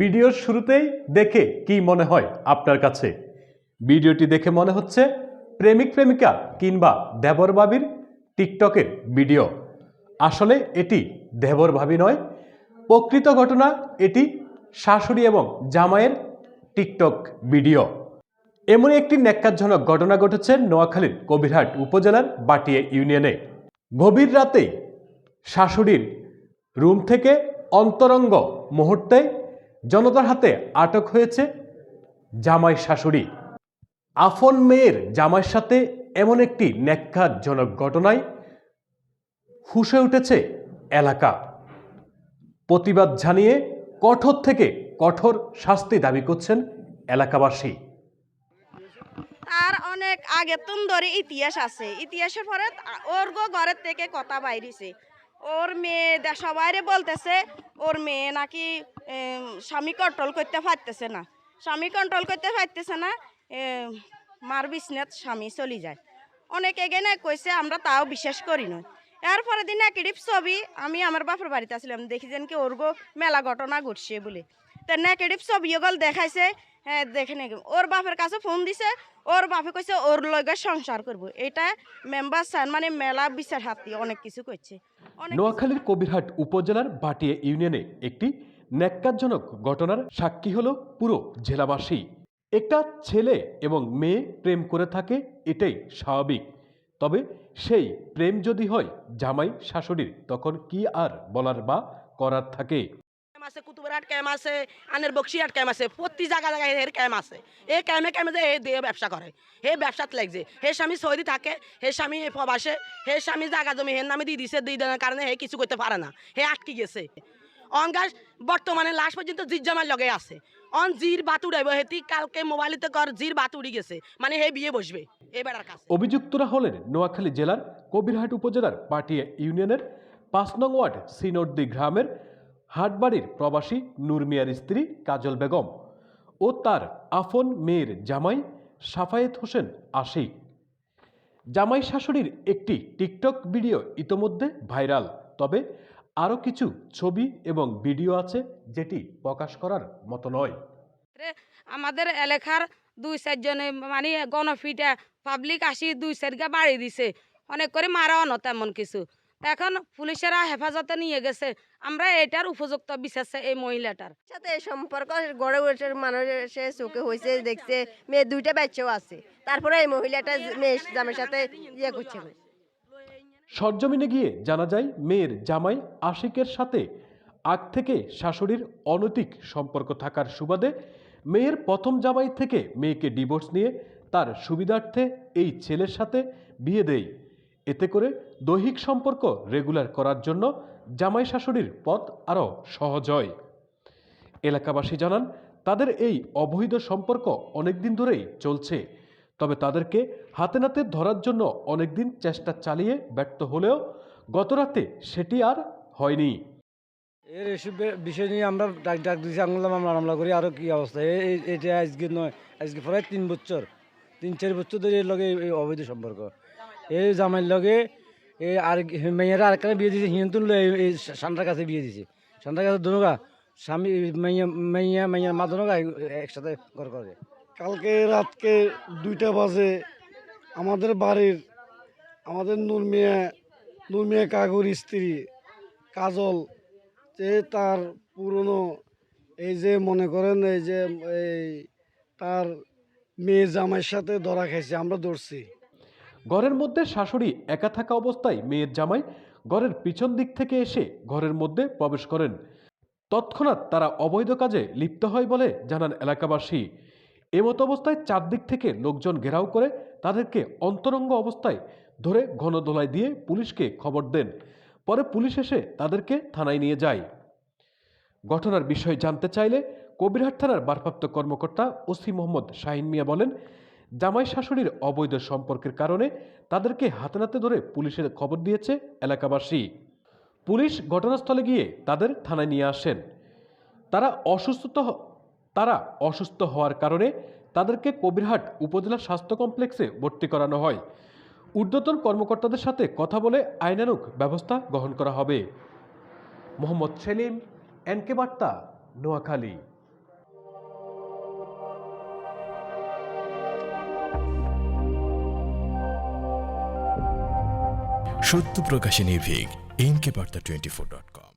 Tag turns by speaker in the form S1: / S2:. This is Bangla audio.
S1: ভিডিওর শুরুতেই দেখে কি মনে হয় আপনার কাছে? ভিডিওটি দেখে মনে হচ্ছে প্রেমিক, প্রেমিকা কিংবা দেবর বাবির টিকটকের ভিডিও। আসলে এটি দেবর ভাবি নয়, প্রকৃত ঘটনা এটি শাশুড়ি এবং জামাইয়ের টিকটক ভিডিও। এমনই একটি ন্যাক্কারজনক ঘটনা ঘটেছে নোয়াখালীর কবিরহাট উপজেলার বাটিয়া ইউনিয়নে। গভীর রাতে শাশুড়ির রুম থেকে অন্তরঙ্গ মুহূর্তে জনতার হাতে আটক হয়েছে জামাই শাশুড়ি। আফন মেয়ের জামাইয়ের সাথে এমন একটি ন্যাক্কারজনক ঘটনায় ফুসে উঠেছে এলাকা। প্রতিবাদ জানিয়ে কঠোর থেকে কঠোর শাস্তি দাবি করছেন এলাকাবাসী।
S2: তার অনেক আগে তুন ধরে ইতিহাস আছে। ইতিহাসের পরে ওর ঘরের থেকে কথা বাইরিছে। ওর মেয়ে সবাইরে বলতেছে, ওর মেয়ে নাকি স্বামী কন্ট্রোল করতে পারতেছে না। স্বামী কন্ট্রোল করতে পারতেছে না মার বিছনাত স্বামী চলে যায়। অনেক এগেনে কইছে, আমরা তাও বিশ্বাস করি না। এরপরে দিন একডিপ ছবি, আমি আমার বাপের বাড়িতে আসলাম, দেখি যেন কি ওর গো মেলা ঘটনা ঘটছে বলে। তো নেগেটিভ সব গল দেখাইছে। হ্যাঁ দেখে নাকি ওর বাপের কাছে ফোন দিছে। ওর বাপে কইছে ওর লগে সংসার করব। এটা মেম্বার স্যার মানে মেলা বিচার হাতি অনেক কিছু করছে
S1: নোয়াখালীর কবিরহাট উপজেলার বাটিয়া ইউনিয়নে একটি ন্যাক্কারজনক ঘটনার সাক্ষী হলো পুরো জেলাবাসী। একটা ছেলে এবং মেয়ে প্রেম করে থাকে এটাই স্বাভাবিক। তবে সেই প্রেম যদি হয় জামাই শাশুড়ির তখন কি আর বলার বা করার থাকে?
S3: ক্যাম আছে, কুতুবের ক্যাম আছে, আনের বক্সিহাট ক্যাম আছে, প্রতি জায়গা জায়গায় এর ক্যাম আছে। এই ক্যামে ক্যামে যে এ দিয়ে ব্যবসা করে। হে ব্যবসাত লাগছে। হে স্বামী সৌদি থাকে, হে স্বামী প্রবাসে, হে স্বামী জায়গা জমি, হের নামে দিয়ে দিছে, দিয়ে দেওয়ার কারণে হে কিছু করতে পারে না। হে আটকে গেছে। বর্তমানে লাস্ট পর্যন্ত জির জামার লগে আছে। অন জির বাত উড়াইব হেতি কালকে মোবাইলেতে কর, জির বাত উড়ি গেছে। মানে হে বিয়ে বসবে। এবার
S1: অভিযুক্তরা হলেন নোয়াখালী জেলার কবিরহাট উপজেলার পাটিয়া ইউনিয়নের পাঁচ নং ওয়ার্ড সিনোডদি গ্রামের হাটবাড়ির প্রবাসী নুরমিয়ার স্ত্রী কাজল বেগম ও তার আফন মেয়ের জামাই সাফায়েত হোসেন আশিক। জামাই শাশুড়ির একটি টিকটক ভিডিও ইতোমধ্যে ভাইরাল, তবে আরও কিছু ছবি এবং ভিডিও আছে যেটি প্রকাশ করার মতো নয়।
S4: আমাদের এলাকার দুই চারজনে মানে গণফিটা পাবলিক আসি দুই চারগা বাড়ি দিছে। অনেক করে মারাও না তেমন কিছু। এখন পুলিশেরা হেফাজতে নিয়ে গেছে। আমরা এটার উপযুক্ত বিচার চাই এই মহিলাটার।
S5: সাথে সম্পর্ক গড়ে উঠে মানুষের চোখে হয়েছে দেখছে মেয়ে দুইটা বাচ্চাও আছে। তারপরে এই মহিলাটা মেয়ে জামের সাথে ইয়ে করছে।
S1: সরজমিনে গিয়ে জানা যায় মেয়ের জামাই আশিকের সাথে আগ থেকে শাশুড়ির অনৈতিক সম্পর্ক থাকার সুবাদে মেয়ের প্রথম জামাই থেকে মেয়েকে ডিভোর্স নিয়ে তার সুবিধার্থে এই ছেলের সাথে বিয়ে দেয়। এতে করে দৈহিক সম্পর্ক রেগুলার করার জন্য জামাই শাশুড়ির পথ আরও সহজ হয়। এলাকাবাসী জানান, তাদের এই অবৈধ সম্পর্ক অনেকদিন ধরেই চলছে, তবে তাদেরকে হাতে নাতে ধরার জন্য অনেকদিন চেষ্টা চালিয়ে ব্যর্থ হলেও গতরাতে সেটি আর হয়নি।
S6: এর এসব বিষয় নিয়ে আমরা ডাক ডাক দিয়েছি, আঙুল মামলা মামলা করি, আরও কী অবস্থা? এটা আজকে নয়, আজকে প্রায় তিন বছর, তিন চার বছর ধরে এর লগে এই অবৈধ সম্পর্ক। এই জামাইয়ের লগে এই আর মেয়েরা আরেকখানে বিয়ে দিয়েছে হিন্দুর এই সান্ডার কাছে বিয়ে দিয়েছে সান্ডার কাছে দুনুগা, স্বামী, মেয়ে মেয়ে, মেয়ের মা দুনুগা একসাথে ঘর করে।
S7: কালকে রাতকে দুইটা বাজে, আমাদের বাড়ির, আমাদের নূর মিয়া নূর মিয়া কাকুর স্ত্রী, কাজল, যে তার পুরনো, এই যে মনে করেন, এই যে, এই তার মেয়ে জামাইয়ের সাথে ধরা খাইছে, আমরা ধরছি।
S1: ঘরের মধ্যে শাশুড়ি একা থাকা অবস্থায় মেয়ের জামাই ঘরের পিছন দিক থেকে এসে ঘরের মধ্যে প্রবেশ করেন। তৎক্ষণাৎ তারা অবৈধ কাজে লিপ্ত হয় বলে জানান এলাকাবাসী। এমতো অবস্থায় চারদিক থেকে লোকজন ঘেরাও করে তাদেরকে অন্তরঙ্গ অবস্থায় ধরে ঘনদোলাই দিয়ে পুলিশকে খবর দেন। পরে পুলিশ এসে তাদেরকে থানায় নিয়ে যায়। ঘটনার বিষয় জানতে চাইলে কবিরহাট থানার ভারপ্রাপ্ত কর্মকর্তা ওসি মোহাম্মদ শাহিন মিয়া বলেন জামাই শাশুড়ির অবৈধ সম্পর্কের কারণে তাদেরকে হাতে নাতে ধরে পুলিশের খবর দিয়েছে এলাকাবাসী। পুলিশ ঘটনাস্থলে গিয়ে তাদের থানায় নিয়ে আসেন। তারা অসুস্থ তারা অসুস্থ হওয়ার কারণে তাদেরকে কবিরহাট উপজেলা স্বাস্থ্য কমপ্লেক্সে ভর্তি করানো হয়। ঊর্ধ্বতন কর্মকর্তাদের সাথে কথা বলে আইনানুক ব্যবস্থা গ্রহণ করা হবে। মোহাম্মদ সেলিম, এনকে বার্তা, নোয়াখালী।
S8: সত্য প্রকাশে নির্ভীক এনকে বার্তা টোয়েন্টি ফোর ডট কম